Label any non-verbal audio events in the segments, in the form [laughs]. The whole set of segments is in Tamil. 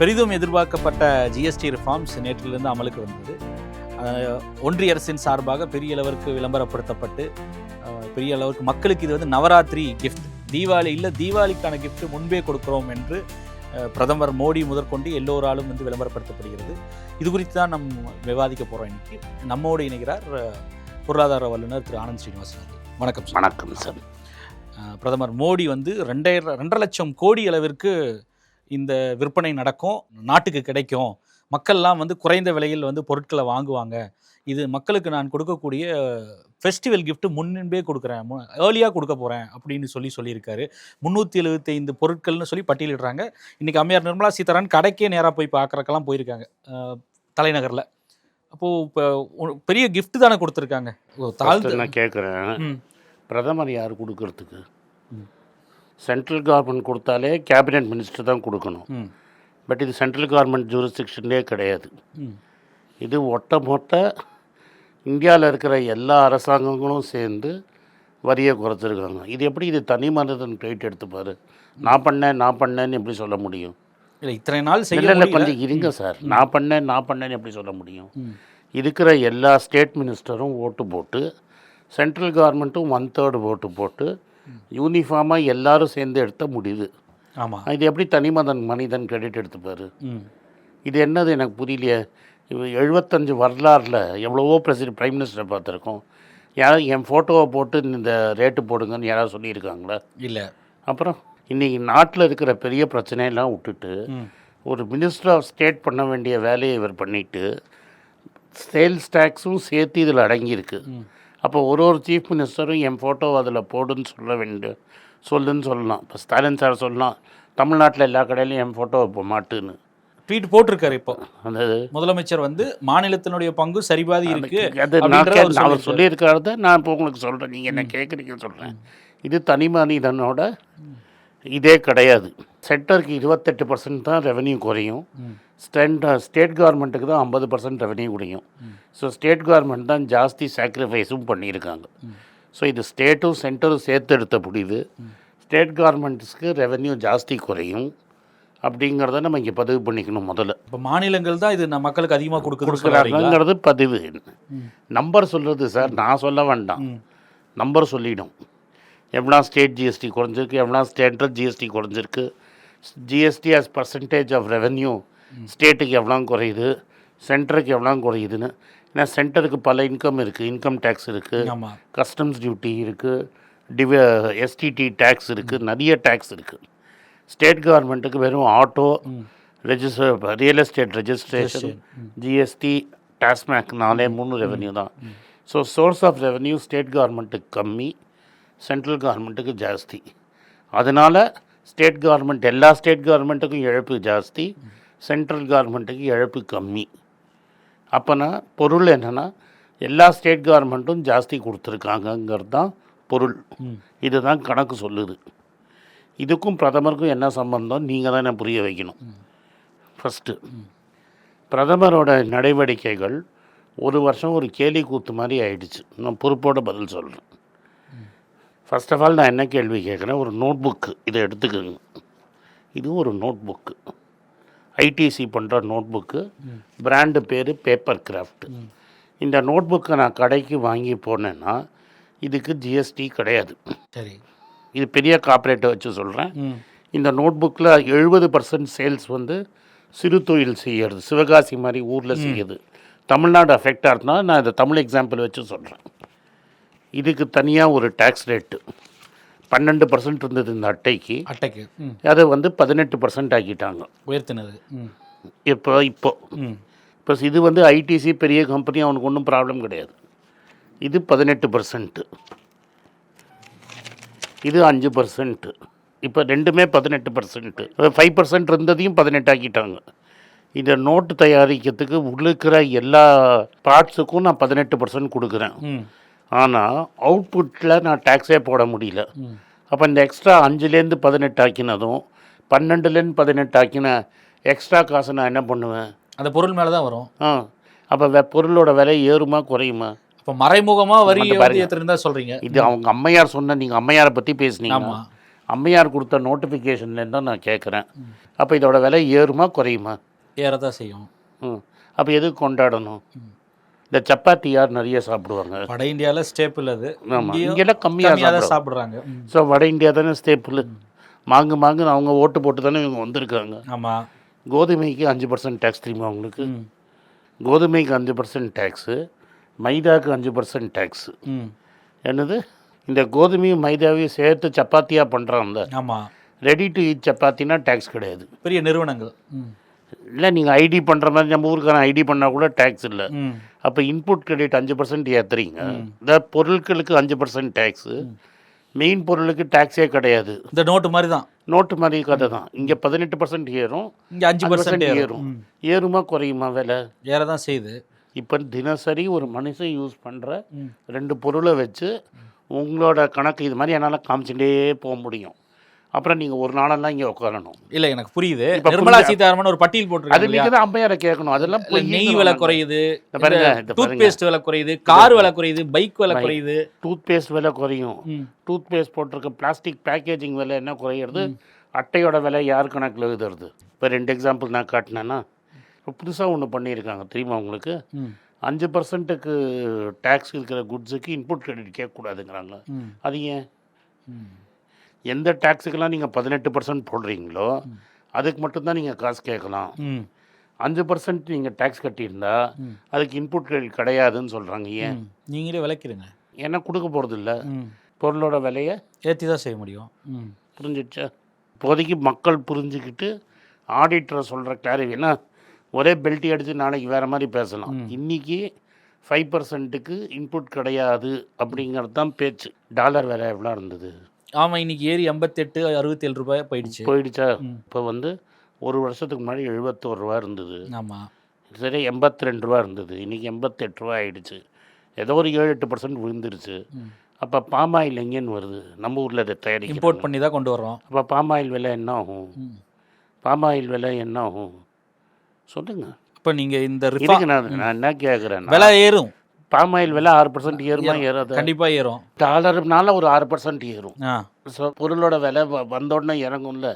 பெரிதும் எதிர்பார்க்கப்பட்ட ஜிஎஸ்டி ரிஃபார்ம்ஸ் நேற்றிலிருந்து அமலுக்கு வந்தது. ஒன்றிய அரசின் சார்பாக பெரிய அளவிற்கு விளம்பரப்படுத்தப்பட்டு பெரிய அளவுக்கு மக்களுக்கு இது வந்து நவராத்திரி கிஃப்ட் தீபாவளி இல்லை தீபாவளிக்கான gift முன்பே கொடுக்குறோம் என்று பிரதமர் மோடி முதற்கொண்டு எல்லோராலும் வந்து விளம்பரப்படுத்தப்படுகிறது. இது குறித்து தான் நம் விவாதிக்க போகிறோம் இன்னைக்கு. நம்மோடு இணைகிறார் பொருளாதார வல்லுநர் திரு. ஆனந்த் ஸ்ரீனிவாசன். வணக்கம் சார். வணக்கம் சார். பிரதமர் மோடி வந்து ரெண்டாயிரம் ரெண்டரை லட்சம் கோடி அளவிற்கு இந்த விற்பனை நடக்கும் நாட்டுக்கு கிடைக்கும். மக்கள்லாம் வந்து குறைந்த விலையில் வந்து பொருட்களை வாங்குவாங்க. இது மக்களுக்கு நான் கொடுக்கக்கூடிய ஃபெஸ்டிவல் gift முன்பே கொடுக்குறேன். ஏர்லியாக கொடுக்க போகிறேன் அப்படின்னு சொல்லி சொல்லியிருக்காரு. முந்நூற்றி எழுபத்தைந்து பொருட்கள்னு சொல்லி பட்டியலிடுறாங்க. இன்றைக்கி அம்மையார் நிர்மலா சீதாராமன் கடைக்கே நேராக போய் பார்க்குறக்கெல்லாம் போயிருக்காங்க தலைநகரில். அப்போது இப்போ பெரிய gift தானே கொடுத்துருக்காங்க. First நான் கேட்குறேன் பிரதமர் யார் கொடுக்கறதுக்கு. சென்ட்ரல் கவர்மெண்ட் கொடுத்தாலே கேபினெட் மினிஸ்டர் தான் கொடுக்கணும். பட் இது சென்ட்ரல் கவர்மெண்ட் ஜூரிஸ்டிக்ஷன்லேயே கிடையாது. இது ஒட்ட மொட்ட இந்தியாவில் இருக்கிற எல்லா அரசாங்கங்களும் சேர்ந்து வரியை குறைச்சிருக்காங்க. இது எப்படி இது தனி மனிதன் கிரெடிட் எடுத்துப்பாரு? நான் பண்ணேன் நான் பண்ணேன்னு எப்படி சொல்ல முடியும்? இல்லை இத்தனை நாள் செய்ய இல்லை இல்லை முடியல. கொஞ்சம் இருங்க சார். நான் பண்ணேன் நான் பண்ணேன்னு எப்படி சொல்ல முடியும். இருக்கிற எல்லா ஸ்டேட் மினிஸ்டரும் ஓட்டு போட்டு சென்ட்ரல் கவர்மெண்ட்டும் ஒன் தேர்டு ஓட்டு போட்டு யூனிஃபார்மாக எல்லாரும் சேர்ந்து எடுத்த முடியுது ஆமா. இது எப்படி தனிமதன் மனிதன் கிரெடிட் எடுத்துப்பாரு? இது என்னது எனக்கு புரியலையே. எழுபத்தஞ்சு வரலாறில் எவ்வளவோ பிரசிடென்ட் பிரைம் மினிஸ்டரை பார்த்துருக்கோம். யாராவது என் ஃபோட்டோவை போட்டு இந்த ரேட்டு போடுங்கன்னு யாராவது சொல்லியிருக்காங்களா? இல்ல. அப்புறம் இன்றைக்கி நாட்டில் இருக்கிற பெரிய பிரச்சனையெல்லாம் விட்டுட்டு ஒரு மினிஸ்டர் ஆஃப் ஸ்டேட் பண்ண வேண்டிய வேலையை இவர் பண்ணிட்டு சேல்ஸ் டேக்ஸும் சேர்த்து இதில் அடங்கியிருக்கு. அப்போ ஒரு ஒரு சீஃப் மினிஸ்டரும் என் ஃபோட்டோ அதில் போடுன்னு சொல்ல வேண்டிய சொல்லுன்னு சொல்லலாம். இப்போ ஸ்டாலின் சார் சொல்லலாம் தமிழ்நாட்டில் எல்லா கடையிலையும் என் ஃபோட்டோ இப்போ மாட்டுன்னு. ட்வீட் போட்டிருக்காரு இப்போ. அந்த முதலமைச்சர் வந்து மாநிலத்தினுடைய பங்கு சரிபாதி இருக்கு அது நான் அவர் சொல்லியிருக்காரு. நான் இப்போ உங்களுக்கு சொல்கிறேன் நீங்கள் என்ன கேட்குறீங்கன்னு சொல்கிறேன் இது தனி மனிதனோட இதே கிடையாது. சென்டருக்கு இருபத்தெட்டு பர்சன்ட் தான் ரெவென்யூ குறையும். ம். ஸ்டென்ட் ஸ்டேட் கவர்மெண்ட்டுக்கு தான் ஐம்பது பர்சன்ட் ரெவென்யூ குறையும். ஸோ ஸ்டேட் கவர்மெண்ட் தான் ஜாஸ்தி சாக்ரிஃபைஸும் பண்ணியிருக்காங்க. ஸோ இது ஸ்டேட்டும் சென்டரும் சேர்த்து எடுத்த முடியுது ஸ்டேட் கவர்மெண்ட்ஸ்க்கு ரெவென்யூ ஜாஸ்தி குறையும். அப்படிங்கிறத நம்ம இங்கே பதிவு பண்ணிக்கணும் முதல்ல. இப்போ மாநிலங்கள் தான் இது நம்ம மக்களுக்கு அதிகமா கொடுக்குதுன்னு சொல்றாங்க கொடுக்குறாங்கிறது பதிவு. நம்பர் சொல்கிறது சார் நான் சொல்ல வேண்டாம். நம்பர் சொல்லிடும். எவ்வளோ ஸ்டேட் ஜிஎஸ்டி குறைஞ்சிருக்கு எவ்வளோ ஸ்டேட்டில் ஜிஎஸ்டி குறைஞ்சிருக்கு GST as percentage of revenue ஸ்டேட்டுக்கு எவ்வளோ குறையுது சென்டருக்கு எவ்வளோ குறையுதுன்னு. ஏன்னா சென்டருக்கு பல இன்கம் இருக்குது இன்கம் டேக்ஸ் இருக்குது கஸ்டம்ஸ் டியூட்டி இருக்குது டிவ எஸ்டிடி டேக்ஸ் இருக்குது நிறைய டேக்ஸ் இருக்குது ஸ்டேட் கவர்மெண்ட்டுக்கு வெறும் auto register real estate registration GST TASMAC நாலே மூணு ரெவென்யூ தான். So source of revenue state கவர்மெண்ட்டுக்கு கம்மி சென்ட்ரல் கவர்மெண்ட்டுக்கு ஜாஸ்தி. அதனால் ஸ்டேட் கவர்மெண்ட் எல்லா ஸ்டேட் கவர்மெண்ட்டுக்கும் இழப்பு ஜாஸ்தி சென்ட்ரல் கவர்மெண்ட்டுக்கு இழப்பு கம்மி. அப்போனா பொருள் என்னென்னா எல்லா ஸ்டேட் கவர்மெண்ட்டும் ஜாஸ்தி கொடுத்துருக்காங்கங்கிறது தான் பொருள் இதுதான் கணக்கு சொல்லுது. இதுக்கும் பிரதமருக்கும் என்ன சம்பந்தம்? நீங்கள் தான் புரிய வைக்கணும். ஃபஸ்ட்டு. பிரதமரோட நடவடிக்கைகள் ஒரு வருஷம் ஒரு கேலி கூத்து மாதிரி ஆயிடுச்சு. நான் பொறுப்போட பதில் சொல்கிறேன் ஃபர்ஸ்ட் ஆஃப் ஆல் நான் என்ன கேள்வி கேட்குறேன்? ஒரு நோட் புக்கு இதை எடுத்துக்கோங்க. இது ஒரு நோட் புக்கு ஐடிசி பண்ணுற நோட் புக்கு பிராண்டு பேர் பேப்பர் கிராஃப்ட் இந்த நோட் புக்கை நான் கடைக்கு வாங்கி போனேன்னா இதுக்கு ஜிஎஸ்டி கிடையாது. சரி. இது பெரிய கார்ப்பரேட்டை வச்சு சொல்கிறேன் இந்த நோட் புக்கில் எழுபது பர்சன்ட் சேல்ஸ் வந்து சிறு தொழில் செய்யறது சிவகாசி மாதிரி ஊரில் செய்யுது தமிழ்நாடு அஃபெக்ட் ஆகுதுனா நான் இந்த தமிழ் எக்ஸாம்பிள் வச்சு சொல்கிறேன் இதுக்கு தனியாக ஒரு டேக்ஸ் ரேட்டு பன்னெண்டு பர்சன்ட் இருந்தது இந்த அட்டைக்கு. அட்டைக்கு. அதை வந்து பதினெட்டு பர்சன்ட் ஆக்கிட்டாங்க. உயர்த்தினது. இப்போ இப்போ. இப்போ இது வந்து ஐடிசி பெரிய கம்பெனி அவனுக்கு ஒன்றும் ப்ராப்ளம் கிடையாது. இது பதினெட்டு பர்சன்ட்டு இது அஞ்சு பர்சன்ட்டு இப்போ ரெண்டுமே பதினெட்டு பர்சன்ட்டு ஃபைவ் பர்சன்ட் இருந்ததையும் பதினெட்டு ஆக்கிட்டாங்க. இந்த நோட்டு தயாரிக்கிறதுக்கு உள்ள இருக்கிற எல்லா பார்ட்ஸுக்கும் நான் பதினெட்டு பர்சன்ட் கொடுக்குறேன். ஆனால் அவுட்புட்டில் நான் டேக்ஸே போட முடியல. அப்போ இந்த எக்ஸ்ட்ரா அஞ்சுலேருந்து பதினெட்டு ஆக்கினதும் பன்னெண்டுலேருந்து பதினெட்டு ஆக்கின எக்ஸ்ட்ரா காசை நான் என்ன பண்ணுவேன்? அந்த பொருள் மேல தான் வரும். ஆ. அப்போ வெ பொருளோட விலை ஏறுமா குறையுமா? அப்ப மறைமுகமா வரி. ஏத்துறதா சொல்றீங்க. இது அவங்க அம்மையார் சொன்ன நீங்கள் அம்மையாரை பற்றி பேசுனீங்க. அம்மையார் கொடுத்த நோட்டிஃபிகேஷன்லேருந்து தான் நான் கேட்குறேன் அப்போ இதோட விலை ஏறுமா குறையுமா? ஏறதான் செய்யும். ம். அப்போ எதுக்கு கொண்டாடணும்? இந்த சப்பாத்தி யார் நிறைய சாப்பிடுவாங்க? வட இந்தியாவில் ஸ்டேப்பிள் அது. ஆமாம் இங்கெல்லாம் கம்மியாக தான் சாப்பிட்றாங்க. ஸோ வட இந்தியா தானே ஸ்டேப்பிள் மாங்கு மாங்குன்னு அவங்க ஓட்டு போட்டு தானே இவங்க வந்திருக்காங்க. ஆமா. கோதுமைக்கு அஞ்சு பர்சன்ட் டேக்ஸ் தெரியுமா அவங்களுக்கு கோதுமைக்கு அஞ்சு பர்சன்ட் டேக்ஸு மைதாக்கு அஞ்சு பர்சன்ட் டேக்ஸு என்னது? இந்த கோதுமையும் மைதாவையும் சேர்த்து சப்பாத்தியாக பண்ணுறாங்க ஆமா. ரெடி டு ஈட் சப்பாத்தினா டேக்ஸ் கிடையாது. பெரிய நிறுவனங்கள். இல்லை நீங்கள் ஐடி பண்ணுற மாதிரி நம்ம ஊருக்கான ஐடி பண்ணால் கூட டேக்ஸ் இல்லை. அப்போ இன்புட் கிரெடிட் அஞ்சு பர்சன்ட் ஏற்றுறீங்க இந்த பொருட்களுக்கு அஞ்சு பர்சன்ட் டேக்ஸு மெயின் பொருளுக்கு டேக்ஸே கிடையாது. இந்த நோட்டு மாதிரி தான் நோட்டு மாதிரி கதை தான். இங்கே பதினெட்டு பர்சன்ட் ஏறும். இங்க அஞ்சு பர்சன்ட் ஏறும். ஏறும். குறையுமா விலை? ஏறதான் செய்யுது. இப்போ தினசரி ஒரு மனுஷன் யூஸ் பண்ணுற. ரெண்டு பொருளை வச்சு உங்களோட கணக்கு இது மாதிரி என்னால் காமிச்சுட்டே போக முடியும். அப்புறம் நீங்கள் ஒரு நாளெல்லாம் இங்கே உட்காரணும் இல்ல எனக்கு புரியுது நிர்மலா? சீதாராமன் ஒரு பட்டியல் அது போட்டிருக்காங்க இல்லையா? நீங்கள் தான் அம்மையாரை கேட்கணும் அதெல்லாம் நெய் விலை குறையுது டூத். பேஸ்ட் விலை குறையுது கார் விலை குறையுது பைக் விலை. குறையுது டூத் பேஸ்ட் விலை குறையும். டூத் பேஸ்ட் போட்டிருக்க பிளாஸ்டிக் பேக்கேஜிங் விலை என்ன குறையிறது அட்டையோட விலை யார் கணக்கில் எழுதுறது இப்போ ரெண்டு எக்ஸாம்பிள் நான் காட்டினேன்னா இப்போ புதுசாக ஒன்று பண்ணியிருக்காங்க தெரியுமா உங்களுக்கு. அஞ்சு பர்சன்ட்டுக்கு டேக்ஸ் இருக்கிற குட்ஸுக்கு இன்புட் கிரெடிட் கேட்கக்கூடாதுங்கிறாங்க. அது ஏன். எந்த டேக்ஸுக்கெல்லாம் நீங்கள் பதினெட்டு பர்சன்ட் போடுறீங்களோ அதுக்கு மட்டும்தான் நீங்கள் காசு கேட்கலாம். அஞ்சு பர்சன்ட் நீங்கள் டேக்ஸ் கட்டியிருந்தா. அதுக்கு இன்புட் கிரெடிட் கிடையாதுன்னு சொல்கிறாங்க ஏன். நீங்களே விளக்கிடுங்க ஏன்னா கொடுக்க போகிறது இல்லை. பொருளோட விலையை ஏத்தி தான் செய்ய முடியும். புரிஞ்சிடுச்சா இப்போதைக்கு மக்கள் புரிஞ்சுக்கிட்டு ஆடிட்டரை சொல்கிற கிளாரிஃபி ஏன்னா ஒரே பெல்ட்டி அடித்து நாளைக்கு வேறு மாதிரி பேசலாம் இன்னைக்கு ஃபைவ் பர்சன்ட்டுக்கு இன்புட் கிடையாது அப்படிங்கிறது தான் பேச்சு டாலர் விலை எவ்வளோ இருந்தது ஆமா இன்னைக்கு ஏறி எண்பத்தெட்டு அறுபத்தேழு ரூபாய் போயிடுச்சு. போயிடுச்சா. இப்போ வந்து ஒரு வருஷத்துக்கு முன்னாடி எழுபத்தோரு ரூபா இருந்தது. ஆமா. சரி எண்பத்தி ரெண்டு ரூபா இருந்தது. இன்றைக்கி எண்பத்தெட்டு ரூபா ஆயிடுச்சு. ஏதோ ஒரு ஏழு எட்டு பர்சன்ட் விழுந்துருச்சு. அப்போ பாமாயில் எங்கேன்னு வருது? நம்ம ஊரில் அதை தயாரிக்கும் இம்போர்ட் பண்ணி தான் கொண்டு வர்றோம். அப்போ பாமாயில் விலை என்ன ஆகும்? ம். பாமாயில் விலை என்ன ஆகும்? சொல்லுங்க. அப்ப நீங்க இந்த நான் என்ன கேட்குறேன் விலை ஏறும். பாமாயில் விலை ஆறு பர்சன்ட் ஏறுமா ஏறாது? கண்டிப்பா ஏறும். டாலர்னால ஒரு ஆறு பர்சன்ட் ஏறும். ஸோ பொருளோட விலை வ- வந்த உடனே இறங்கும்ல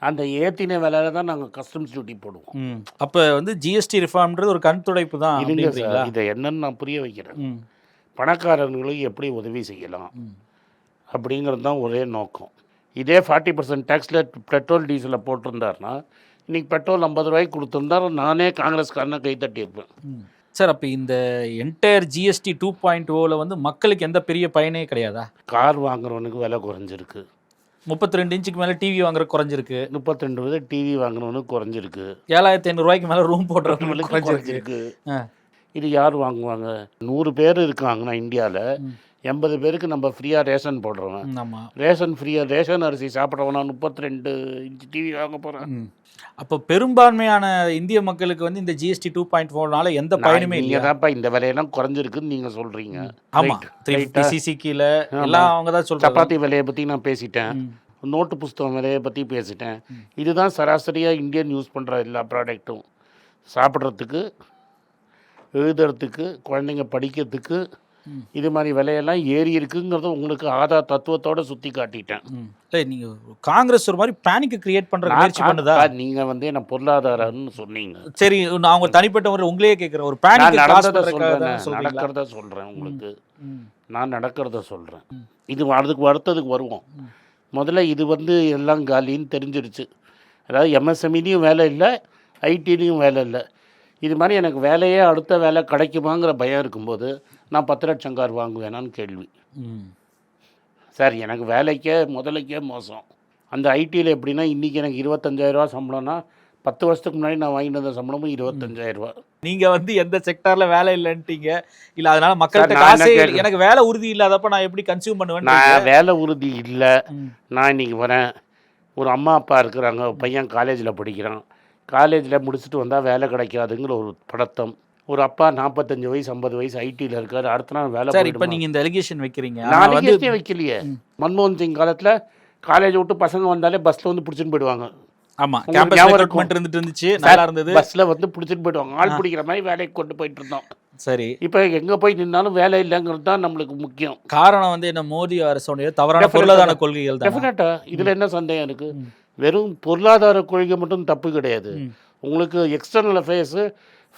அந்த ஏற்றின விலையில தான் நாங்கள் கஸ்டம்ஸ் டியூட்டி போடுவோம். அப்ப வந்து ஜிஎஸ்டி ரிஃபார்ம்ன்றது ஒரு கண் துடைப்பு தான் இதை என்னன்னு நான் புரிய வைக்கிறேன். பணக்காரர்களுக்கு எப்படி உதவி செய்யலாம். அப்படிங்கிறது தான் ஒரே நோக்கம். இதே ஃபார்ட்டி பர்சன்ட் டேக்ஸில் பெட்ரோல் டீசலை போட்டிருந்தாருன்னா இன்னைக்கு பெட்ரோல் ஐம்பது ரூபாய்க்கு கொடுத்துருந்தா நானே காங்கிரஸ்காரனை கை தட்டியிருப்பேன் ம். சார் அப்போ இந்த என்டையர் ஜிஎஸ்டி டூ பாயிண்ட் ஓவில் வந்து மக்களுக்கு எந்த பெரிய பயனே கிடையாதா? கார் வாங்குறவனுக்கு விலை குறைஞ்சிருக்கு. முப்பத்தி ரெண்டு இன்ச்சுக்கு மேலே டிவி வாங்குற குறைஞ்சிருக்கு. முப்பத்தி ரெண்டு வித டிவி வாங்குறவனுக்கு குறைஞ்சிருக்கு. ஏழாயிரத்தி ஐநூறுரூவாய்க்கு மேலே ரூம் போடுறவங்களுக்கு குறைஞ்சிருக்கு. இது யார் வாங்குவாங்க? நூறு பேர் இருக்காங்கன்னா இந்தியாவில். எண்பது பேருக்கு நம்ம ஃப்ரீயாக ரேஷன் போடுறவன் ரேஷன் ஃப்ரீயாக ரேஷன் அரிசி சாப்பிட்றவனா முப்பத்தி ரெண்டு இன்ச்சு டிவி வாங்க போகிறேன். அப்போ பெரும்பான்மையான இந்திய மக்களுக்கு வந்து இந்த ஜிஎஸ்டி டூ பாயிண்ட் ஃபோர்னால எந்த பயனுமே இல்லையா? தான்ப்பா இந்த விலையெல்லாம் குறைஞ்சிருக்குன்னு நீங்கள் சொல்கிறீங்க ஆமா. த்ரீ ஃபிஃப்டி சிசி கீழே எல்லாம் அவங்க தான் சொல்றாங்க. சப்பாத்தி விலையை பற்றி நான் பேசிட்டேன். நோட்டு புஸ்தகம் விலையை பற்றி பேசிட்டேன். இதுதான் சராசரியாக இந்தியன் யூஸ் பண்ணுற எல்லா ப்ராடக்ட்டும் சாப்பிட்றதுக்கு எழுதுறதுக்கு குழந்தைங்க படிக்கிறதுக்கு. இது மாதிரி விலையெல்லாம் ஏறி இருக்குங்கிறத உங்களுக்கு ஆதார் தத்துவத்தோட சுற்றி காட்டிட்டேன். இல்லை நீங்க காங்கிரஸ் ஒரு மாதிரி பேனிக் கிரியேட் பண்ற முயற்சி பண்ணுதா? நீங்கள் வந்து என்ன பொருளாதாரம்னு சொன்னீங்க. சரி நான் அவங்க தனிப்பட்ட முறை உங்களே கேட்குறேன் ஒரு பேனிக் சொல்கிறேன் நடக்கிறத சொல்கிறேன் உங்களுக்கு. நான் நடக்கிறத சொல்கிறேன் இது அதுக்கு வருத்ததுக்கு வருவோம். முதல்ல இது வந்து எல்லாம் காலின்னு தெரிஞ்சிருச்சு. அதாவது எம்எஸ்எம்இலையும் வேலை இல்லை ஐடிலையும் வேலை இல்லை. இது மாதிரி எனக்கு வேலையே அடுத்த வேலை கிடைக்குமாங்கிற பயம் இருக்கும்போது நான் பத்து லட்சம் கார் வாங்குவேனான்னு கேள்வி. சார் எனக்கு வேலைக்கே முதலைக்கே மோசம். அந்த ஐடியில் எப்படின்னா இன்றைக்கி எனக்கு இருபத்தஞ்சாயிரரூவா சம்பளம்னா பத்து வருஷத்துக்கு முன்னாடி நான் வாங்கிட்டு வந்த சம்பளமும் இருபத்தஞ்சாயிரரூவா. நீங்க வந்து எந்த செக்டார்ல வேலை இல்லைன்ட்டீங்க? இல்ல அதனால மக்கள்கிட்ட காசே? எனக்கு வேலை உறுதி இல்லாதப்ப நான் எப்படி கன்சியூம் பண்ணுவேன் நான் வேலை உறுதி இல்லை. நான் இன்னைக்கு வரேன். ஒரு அம்மா அப்பா இருக்கிறாங்க. பையன் காலேஜில் படிக்கிறான். காலேஜில் முடிச்சுட்டு வந்தால் வேலை கிடைக்காதுங்கிற ஒரு படத்தம். ஒரு அப்பா நாற்பத்தஞ்சு வயசு ஐம்பது வயசு ஐடியில் இருக்காரு. அடுத்த நாள் வேலை சார் இப்ப போயிடுமா? நீங்க இந்த எலிகேஷன் வைக்கிறீங்க. நான் வந்து வைக்கலையே. மன்மோகன் சிங் காலத்தில் காலேஜ் விட்டு பசங்க வந்தாலே பஸ்ஸில் வந்து பிடிச்சிட்டு போயிடுவாங்க. ஆமா உங்களுக்கு கேம்பஸ் இருந்துட்டு இருந்துச்சு நல்லா இருந்தது. பஸ்ஸில் வந்து பிடிச்சிட்டு போயிடுவாங்க. ஆள் பிடிக்கிற மாதிரி வேலைக்கு கொண்டு போயிட்டு இருந்தோம். சரி. இப்போ எங்கே போய் நின்னாலும் வேலை இல்லைங்கிறது தான் நம்மளுக்கு முக்கியம். காரணம் வந்து என்ன மோடி அரசுடைய தவறான. பொருளாதார கொள்கைகள் தான்? டெஃபினட்டா இதில் என்ன சந்தேகம் இருக்குது. வெறும் பொருளாதார கொள்கை மட்டும் தப்பு கிடையாது. உங்களுக்கு எக்ஸ்டர்னல் அஃபேர்ஸு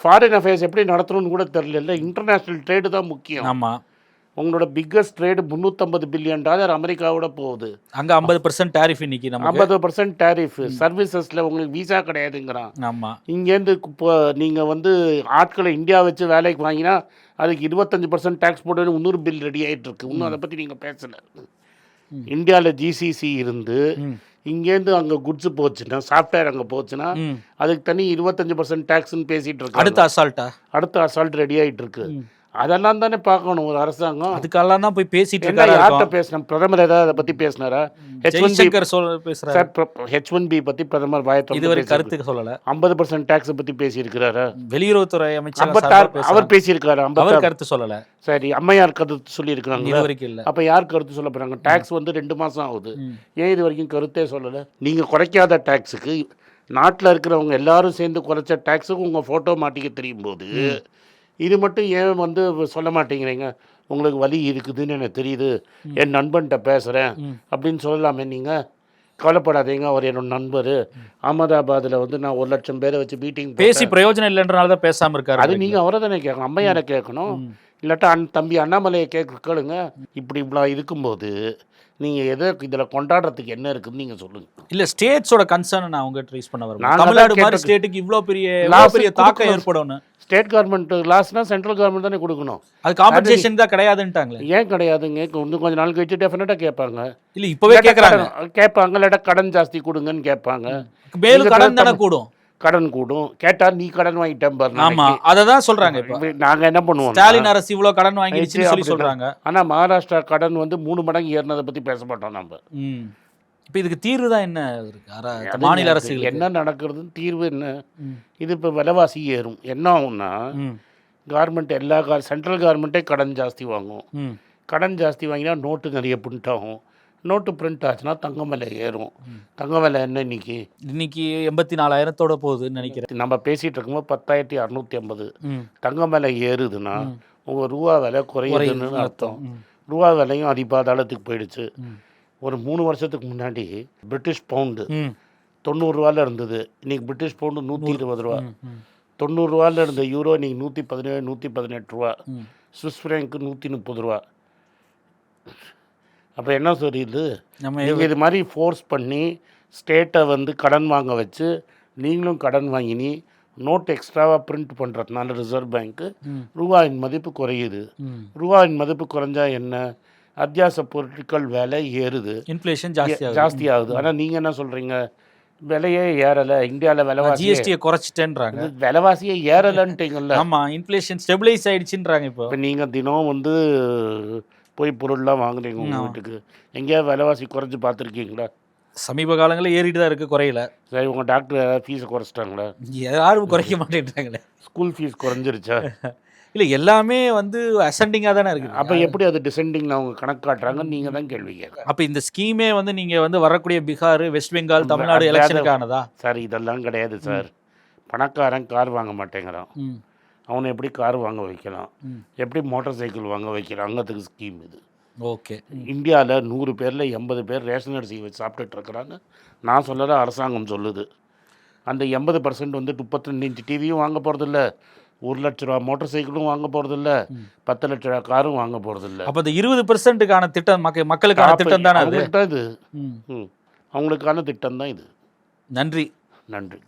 ஃபாரின் அஃபேர்ஸ் எப்படி நடத்தணும்னு கூட தெரியல இன்டர்நேஷ்னல் ட்ரேடு தான் முக்கியம். ஆமா. உங்களோட பிக்கஸ்ட் ட்ரேடு முந்நூற்றம்பது பில்லியன் டாலர் அமெரிக்காவோட போகுது. அங்க ஐம்பது பர்சன்ட் டேரிஃப் இன்னைக்கு ஐம்பது பர்சன்ட் டேரிஃப் சர்வீசஸில் உங்களுக்கு விசா கிடையாதுங்கிறான். ஆமா. இங்கேருந்து இப்போ நீங்கள் வந்து ஆட்களை இந்தியா வச்சு வேலைக்கு வாங்கினா அதுக்கு இருபத்தஞ்சு பர்சன்ட் டேக்ஸ் போட்டு இன்னொரு பில் ரெடி ஆகிட்டு இருக்கு. இன்னும் அதை பற்றி நீங்கள் பேசலை. இந்தியாவில் ஜிசிசி இருந்து. இங்கேருந்து அங்கே குட்ஸ் போச்சுன்னா சாஃப்ட்வேர் அங்கே போச்சுன்னா. அதுக்கு தனி இருபத்தஞ்சு பர்சன்ட் டேக்ஸ்னு பேசிட்டு இருக்காங்க அடுத்த அசால்ட்டா அடுத்த அசால்ட் ரெடி ஆகிட்டு இருக்கு. அதெல்லாம் தானே பார்க்கணும் ஒரு அரசாங்கம். அதுக்கெல்லாம் தான் போய் பேசிட்டு என்ன யார்கிட்ட இருக்காரு பேசினோம் பிரதமர் ஏதாவது அதை பற்றி பேசினாரா? ஹெச் ஒன் பி பேசுறாரு. ஹெச் ஒன் பி பற்றி பிரதமர் வாயத்தோட இதுவரை கருத்துக்கு சொல்லல. ஐம்பது பர்சன்ட் டேக்ஸை பற்றி பேசியிருக்கிறாரா? வெளியுறவுத்துறை அமைச்சர் ஐம்பத்தாறு அவர். பேசியிருக்காரு அவர் ஐம்பத்தாறு கருத்து சொல்லல. சரி அம்மையார் கருத்து சொல்லியிருக்கிறாங்க இது வரைக்கும் இல்ல. அப்போ யார் கருத்து சொல்ல போகிறாங்க டேக்ஸ் வந்து ரெண்டு மாதம் ஆகுது. ஏன் இது வரைக்கும் கருத்தே சொல்லலை? நீங்கள் குறைக்காத டேக்ஸுக்கு நாட்டில் இருக்கிறவங்க எல்லாரும் சேர்ந்து குறைச்ச டேக்ஸுக்கு உங்கள் ஃபோட்டோ மாட்டிக்க தெரியும் போது இது மட்டும் ஏன் வந்து சொல்ல மாட்டேங்கிறீங்க? உங்களுக்கு வலி இருக்குதுன்னு எனக்கு தெரியுது. என் நண்பன்கிட்ட பேசுகிறேன். அப்படின்னு சொல்லலாமே நீங்கள் கவலைப்படாதீங்க. அவர் என்னோட நண்பர். அகமதாபாத்தில் வந்து நான் ஒரு லட்சம் பேரை வச்சு மீட்டிங் பேசி பிரயோஜனம் இல்லைன்றனால தான் பேசாம இருக்காரு அது நீங்கள் அவரை தானே கேட்கணும். அம்மையாரை கேட்கணும். இல்லாட்டா அன் தம்பி அண்ணாமலையை கேட்க கேளுங்க. இப்படி இவ்வளோ இருக்கும்போது நீங்கள் எதை இதில் கொண்டாடுறதுக்கு என்ன இருக்குதுன்னு நீங்கள் சொல்லுங்கள் இல்ல ஸ்டேட்ஸோட கன்சர்ன் நான் உங்க ட்ரீஸ் பண்ண வரேன். தமிழ்நாடு மாதிரி. ஸ்டேட்டுக்கு இவ்ளோ பெரிய பெரிய தாக்கம். ஏற்படும்னு. ஸ்டேட் கவர்மெண்ட் லாஸ்னா சென்ட்ரல் கவர்மெண்ட் தானே கொடுக்கணும். அது காம்பன்சேஷன் தான் கிடையாதுன்ட்டாங்களே. ஏன் கிடையாதுங்க? இன்னும் கொஞ்ச நாள் கழிச்சு டெஃபினட்டாக கேட்பாங்க. இல்ல இப்பவே கடன் கேட்பாங்க இல்லாட்டா கடன் ஜாஸ்தி கொடுங்கன்னு கேட்பாங்க. மேலும் கடன் தானே கூடும். கடன் கூடும் கேட்டா நீ கடன் வாங்கிட்டேன் ஆமா அததான் சொல்றாங்க இப்ப நாளைக்கு. நாங்க என்ன பண்ணுவோம் ஸ்டாலின் அரசு இவ்வளவு கடன் வாங்கிடுச்சுன்னு சொல்லி. சொல்றாங்க ஆனா மகாராஷ்டிரா கடன் வந்து மூணு மடங்கு ஏறினதை பத்தி பேச மாட்டோம் நம்ம. இப்ப இதுக்கு தீர்வு தான் என்ன இருக்கு அது மாநில அரசுகளுக்கு என்ன நடக்கிறதுன்னு தீர்வு என்ன. இது இப்போ விலைவாசி ஏறும் என்ன ஆகும்னா. கவர்மெண்ட் எல்லா சென்ட்ரல் கவர்மெண்ட்டே கடன் ஜாஸ்தி வாங்கும். கடன் ஜாஸ்தி வாங்கினா நோட்டு நிறைய பிரிண்ட் ஆகும் நோட்டு பிரிண்ட் ஆச்சுன்னா தங்கம் விலை ஏறும் தங்கம் விலை என்ன இன்னைக்கு இன்னைக்கு எண்பத்தி நாலாயிரத்தோட போகுதுன்னு நினைக்கிறேன் நம்ம பேசிட்டு இருக்கும்போது பத்தாயிரத்தி அறுநூத்தி ஐம்பது ம். தங்கம் விலை ஏறுதுன்னா. உங்க ரூபா விலை குறையுதுன்னு அர்த்தம். ரூபா விலையும் அதிபாதாளத்துக்கு போயிடுச்சு. ஒரு மூணு வருஷத்துக்கு முன்னாடி பிரிட்டிஷ் பவுண்டு ம். தொண்ணூறுரூவால இருந்தது இன்னைக்கு பிரிட்டிஷ் பவுண்டு நூற்றி இருபது ரூபா. ம். தொண்ணூறுரூவால இருந்த யூரோ இன்னைக்கு நூற்றி பதினேழு நூற்றி பதினெட்டு ரூபா ம். ஸ்விஸ் ஃப்ராங்க்கு நூற்றி முப்பது ரூபா அப்போ என்ன சொல்லிடுது நம்ம நீங்கள் இது மாதிரி ஃபோர்ஸ் பண்ணி ஸ்டேட்டை வந்து கடன் வாங்க வச்சு நீங்களும் கடன் வாங்கினி நோட் எக்ஸ்ட்ராவாக பிரிண்ட் பண்ணுறதுனால ரிசர்வ் பேங்க்கு. ரூபாயின் மதிப்பு குறையுது. ரூபாயின் மதிப்பு குறைஞ்சா என்ன? அத்தியாவசிய பொருட்கள் விலை ஏறுது. இன்ஃப்ளேஷன் ஜாஸ்தி ஜாஸ்தி ஆகுது. ஆனால் நீங்கள் என்ன சொல்கிறீங்க விலையே ஏறலை இந்தியாவில் விலைவாசி ஜிஎஸ்டியை குறைச்சிட்டேன்றாங்க. விலைவாசியே ஏறலைன்ட்டீங்கல்ல. ஆமா இன்ஃப்ளேஷன் ஸ்டெபிளைஸ் ஆயிடுச்சுன்றாங்க இப்போ. இப்போ நீங்கள் தினம் வந்து போய் பொருள்லாம் வாங்குறீங்க உங்கள். வீட்டுக்கு. எங்கேயாவது விலைவாசி குறைஞ்சு பார்த்துருக்கீங்களா? சமீப காலங்களில் ஏறிட்டு தான் இருக்கு குறையல. சரி உங்கள் டாக்டர் ஏதாவது ஃபீஸை குறைச்சிட்டாங்களா? யாரும் குறைக்க மாட்டேன்றாங்களே. School fees குறைஞ்சிருச்சா? [laughs] இல்ல எல்லாமே வந்து அசெண்டிங்காக தானே இருக்கு அப்போ எப்படி அது டிசெண்டிங்கில் அவங்க கணக்கு காட்டுறாங்கன்னு நீங்கள் தான் கேள்வி கேட்க அப்ப இந்த ஸ்கீமே வந்து நீங்க வந்து வரக்கூடிய பீகார் வெஸ்ட் பெங்கால் தமிழ்நாடு எலெக்ஷனுக்கானதா சார் இதெல்லாம் கிடையாது சார். பணக்காரன் கார் வாங்க மாட்டேங்கிறான். அவனை எப்படி கார் வாங்க வைக்கலாம். எப்படி மோட்டார் சைக்கிள் வாங்க வைக்கலாம்? அங்கத்துக்கு ஸ்கீம் இது. ஓகே. இந்தியாவில் நூறு பேரில் எண்பது பேர் ரேஷன் அரிசி வச்சு சாப்பிட்டுட்டு இருக்கிறாங்க. நான் சொல்லலை அரசாங்கம் சொல்லுது. அந்த எண்பது பர்சன்ட் வந்து இன்ச்சு டிவியும் வாங்க போகிறதில்ல ஒரு லட்ச ரூபா மோட்டார் சைக்கிளும் வாங்க போகிறதில்ல பத்து லட்ச ரூபா காரும் வாங்க போகிறதில்ல அப்ப இந்த இருபது பெர்சென்ட்டுக்கான திட்டம் மக்க மக்களுக்கான திட்டம் தானே அது. அவங்களுக்கான திட்டம் தான் இது. நன்றி. நன்றி.